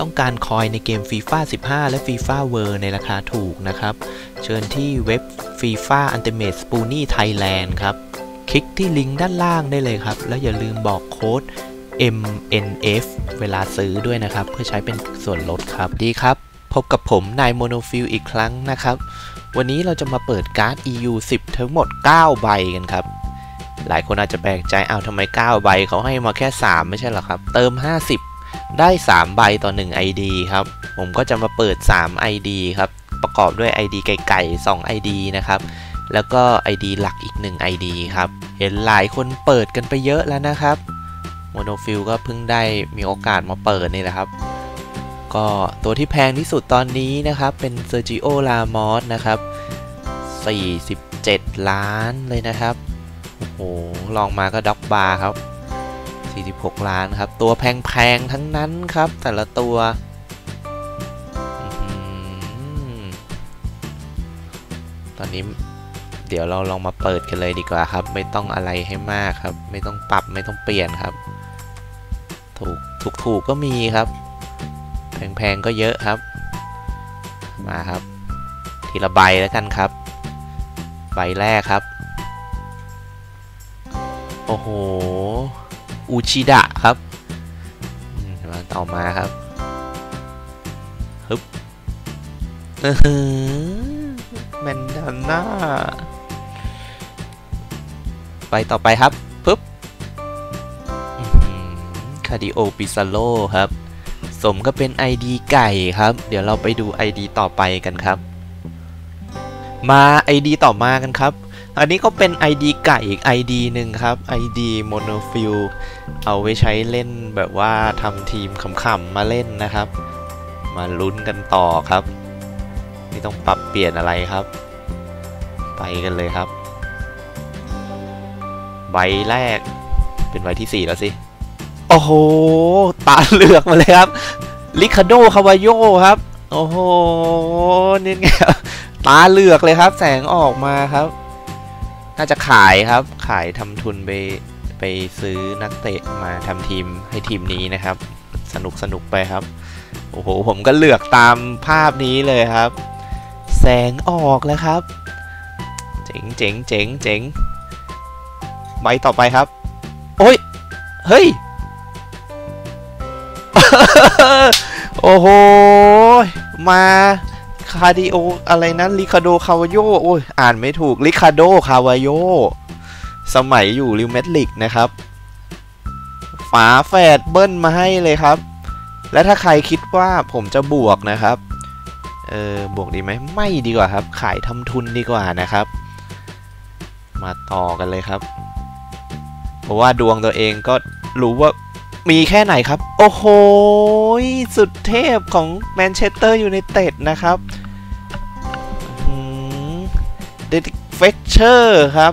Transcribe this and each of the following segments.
ต้องการคอยในเกม FIFA 15 และ FIFA World ในราคาถูกนะครับ เชิญที่เว็บ FIFA Ultimate Spoonie Thailand ครับ คลิกที่ลิงก์ด้านล่างได้เลยครับ แล้วอย่าลืมบอกโค้ด MNF เวลาซื้อด้วยนะครับ เพื่อใช้เป็นส่วนลดครับ ดีครับ พบกับผมนายโมโนฟิลอีกครั้งนะครับ วันนี้เราจะมาเปิดการ์ด EU 10 ทั้งหมด 9 ใบกันครับหลายคนอาจจะแปลกใจอ้าวทำไม 9 ใบเขาให้มาแค่ 3 ไม่ใช่หรอครับ เติม 50 ได้ 3 ใบต่อ 1 ID ครับ ผมก็จะมาเปิด 3 ID ครับ ประกอบด้วย ID ไก่ๆ2 ID นะครับ แล้วก็ ID หลักอีก 1 ID ครับ เห็นหลายคนเปิดกันไปเยอะแล้วนะครับโมโนฟิลก็เพิ่งได้มีโอกาสมาเปิดนี่แหละครับ ก็ตัวที่แพงที่สุดตอนนี้นะครับ เป็นเซอร์จิโอลามอสนะครับ47 ล้านเลยนะครับ โอ้โห ลองมาก็ด็อกบาร์ครับ 46 ล้านครับ ตัวแพงๆ ทั้งนั้นครับ แต่ละตัว ตอนนี้เดี๋ยวเราลองมาเปิดกันเลยดีกว่าครับ ไม่ต้องอะไรให้มากครับ ไม่ต้องปรับไม่ต้องเปลี่ยนครับ ถูกถูกถูกก็มีครับ แพงๆ ก็เยอะครับ มาครับ ทีละใบแล้วกันครับ ใบแรกครับ โอ้โห อูชิดะครับอืมมาต่อมาครับฮึบอื้อหือแมนดาน่าไปต่อไปครับปึ๊บคาดิโอปิซาโลครับ สมก็เป็น ID ไก่ครับ เดี๋ยวเราไปดู ID ต่อไปกันครับ มา ID ต่อมากันครับ อันนี้ก็เป็น ID ไก่อีก ID หนึ่งครับ ID Monofill เอาไว้ใช้เล่นแบบว่าทำทีมขำๆมาเล่นนะครับ มาลุ้นกันต่อครับไม่ต้องปรับเปลี่ยนอะไรครับ ไปกันเลยครับ ใบแรก เป็นใบที่ 4 แล้วสิ โอ้โห ตาเหลือกมาเลยครับลิคาโดคาวาโยครับ โอ้โหนี่ไงตาเหลือกเลยครับ แสงออกมาครับ น่าจะขายครับ ขายทำทุนไปไปซื้อนักเตะมาทำทีมให้ทีมนี้นะครับ สนุกสนุกไปครับ โอ้โห ผมก็เลือกตามภาพนี้เลยครับ แสงออกแล้วครับ เจ๋งเจ๋งเจ๋งเจ๋งใบต่อไปครับ โอ้ย เฮ้ย โอ้โห มา คาดิโออะไรนะลิคาโดคาวาโยโอ้ยอ่านไม่ถูกลิคาโดคาวาโยสมัยอยู่ริวเมดลิกนะครับฝาแฝดเบิ้ลมาให้เลยครับ และถ้าใครคิดว่าผมจะบวกนะครับเออบวกดีไหมไม่ดีกว่าครับ ขายทำทุนดีกว่านะครับ มาต่อกันเลยครับ เพราะว่าดวงตัวเองก็รู้ว่า มีแค่ไหนครับ โอ้โห สุดเทพของแมนเชสเตอร์ยูไนเต็ดนะครับเดดเฟกเชอร์ครับ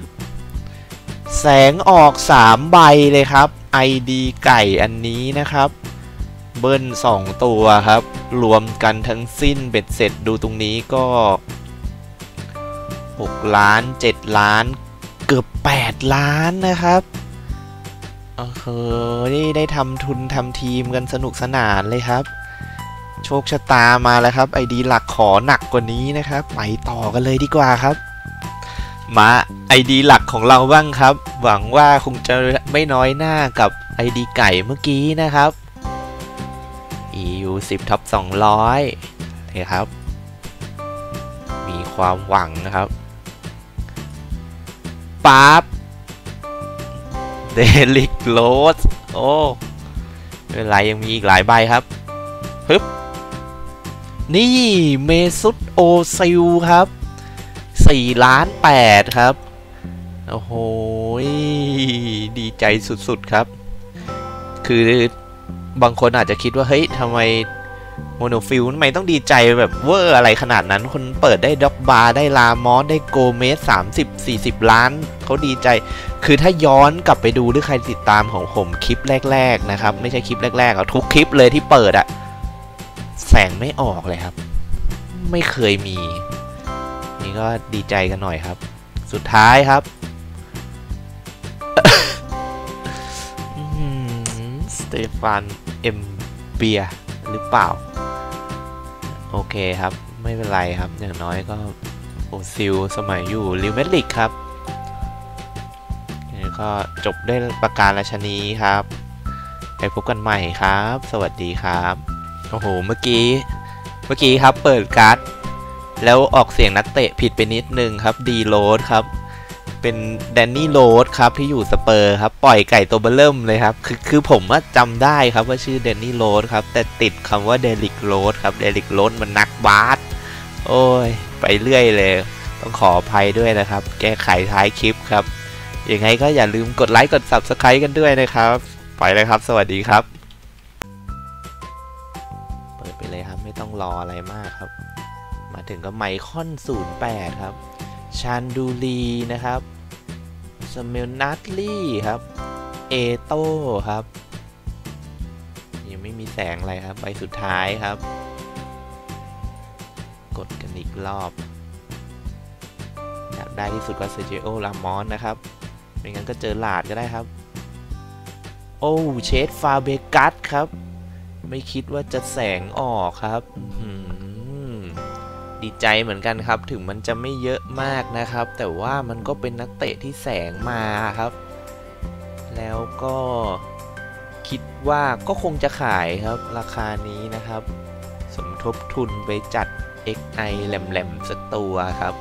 แสงออก 3 ใบเลยครับ ID ไก่อันนี้นะครับ เบิ้ล 2 ตัวครับ รวมกันทั้งสิ้นเบ็ดเสร็จดูตรงนี้ก็ 6 ล้าน 7 ล้าน เกือบ 8 ล้านนะครับ โอ้โหนี่ได้ทำทุนทำทีมกันสนุกสนานเลยครับ โชคชะตามาแล้วครับไอดีหลักขอหนักกว่านี้นะครับ ไปต่อกันเลยดีกว่าครับ มาไอดีหลักของเราบ้างครับ หวังว่าคงจะไม่น้อยหน้ากับไอดีไก่เมื่อกี้นะครับ EU 10ท็อป200นี่ครับ มีความหวังนะครับปั๊บ เดลิกโรสโอ้ไม่เป็นไรยังมีอีกหลายใบครับฮึบนี่เมซุตโอซิลครับ4ล้าน8ครับ โอ้โห ดีใจสุดๆครับ คือบางคนอาจจะคิดว่า เฮ้ยทำไม โมโนฟิลทำไมต้องดีใจแบบเวอร์อะไรขนาดนั้น คนเปิดได้ด็อกบาร์ได้ลามอสได้โกเมส30 40ล้าน เขาดีใจ คือถ้าย้อนกลับไปดูหรือใครติดตามของผมคลิปแรก ๆ นะครับ ไม่ใช่คลิปแรกๆอะทุกคลิปเลยที่เปิดอะแสงไม่ออกเลยครับ ไม่เคยมี นี่ก็ดีใจกันหน่อยครับ สุดท้ายครับสเตฟานเอ็มเบียหรือเปล่า โอเคครับ ไม่เป็นไรครับ อย่างน้อยก็โอซิลสมัยอยู่ลิวเมลิกครับแล้วก็จบด้วยประการราชนีครับไปพบกันใหม่ครับ สวัสดีครับ โอ้โห เมื่อกี้ เมื่อกี้ครับ เปิดการ์ด แล้วออกเสียงนักเตะผิดไปนิดนึงครับ ดีโรดครับ เป็นแดนนี่โรดครับที่อยู่สเปอร์ครับปล่อยไก่ตัวเบลเริ่มเลยครับคือคือผมว่าจำได้ครับว่าชื่อแดนนี่โรดครับแต่ติดคำว่าเดลิกโรดครับเดลิกโรดมันนักบาสโอ้ย ไปเรื่อยเลย ต้องขออภัยด้วยนะครับ แก้ไขท้ายคลิปครับยังไงก็อย่าลืมกดไลค์กด Subscribe กันด้วยนะครับไปเลยครับ สวัสดีครับ เปิดไปเลยครับไม่ต้องรออะไรมากครับ มาถึงก็ไมคอน08 ครับชานดูลีนะครับ สเมลนัตลี่ครับ เอโต้ครับ ยังไม่มีแสงอะไรครับ ใบสุดท้ายครับ กดกันอีกรอบ อยากได้ที่สุดก็เซจิโอลามอนนะครับ ไม่งั้นก็เจอหลาดก็ได้ครับ โอ้เชดฟาเบกัสครับ ไม่คิดว่าจะแสงออกครับ ดีใจเหมือนกันครับ ถึงมันจะไม่เยอะมากนะครับ แต่ว่ามันก็เป็นนักเตะที่แสงมาครับ แล้วก็คิดว่าก็คงจะขายครับ ราคานี้นะครับ สมทบทุนไปจัด XI แหลมๆสักตัวครับ